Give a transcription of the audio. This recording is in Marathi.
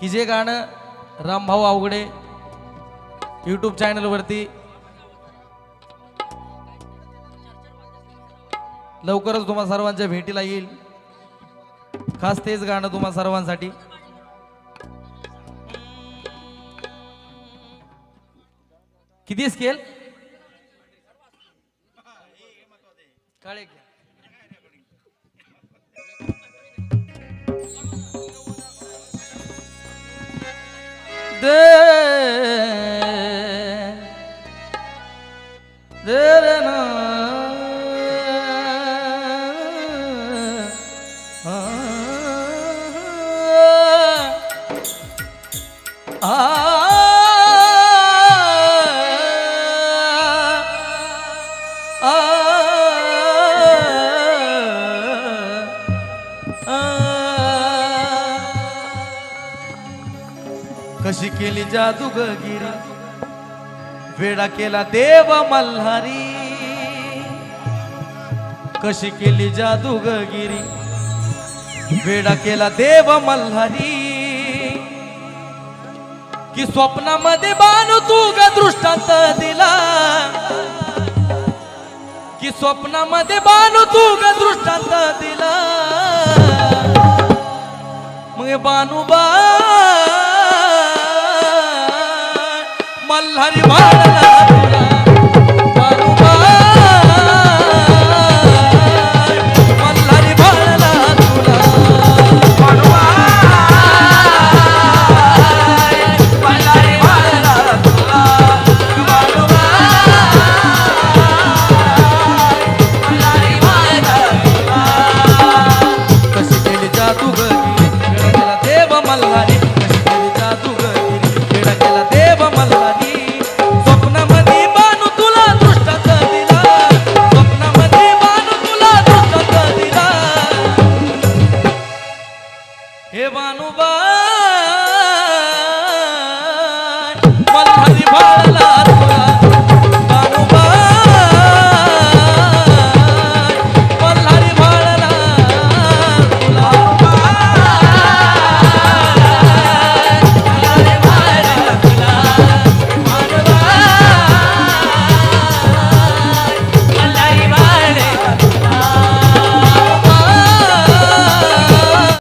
की जे गाणं रामभाऊ अवघडे यूट्यूब चॅनलवरती लवकरच तुम्हा सर्वांच्या भेटीला येईल. खास तेच गाणं तुम्हा सर्वांसाठी. किती स्केल काळे Ah कशी केली जादू गिरी? वेडा केला देव मल्हारी. कशी केली जादूगिरी वेडा केला देव मल्हारी. कि स्वप्नामध्ये बाणू तू ग दृष्टांत दिला. कि स्वप्नामध्ये बाणू तू ग दृष्टांत दिला. मग बानू बा वाढला હે ભાનુબા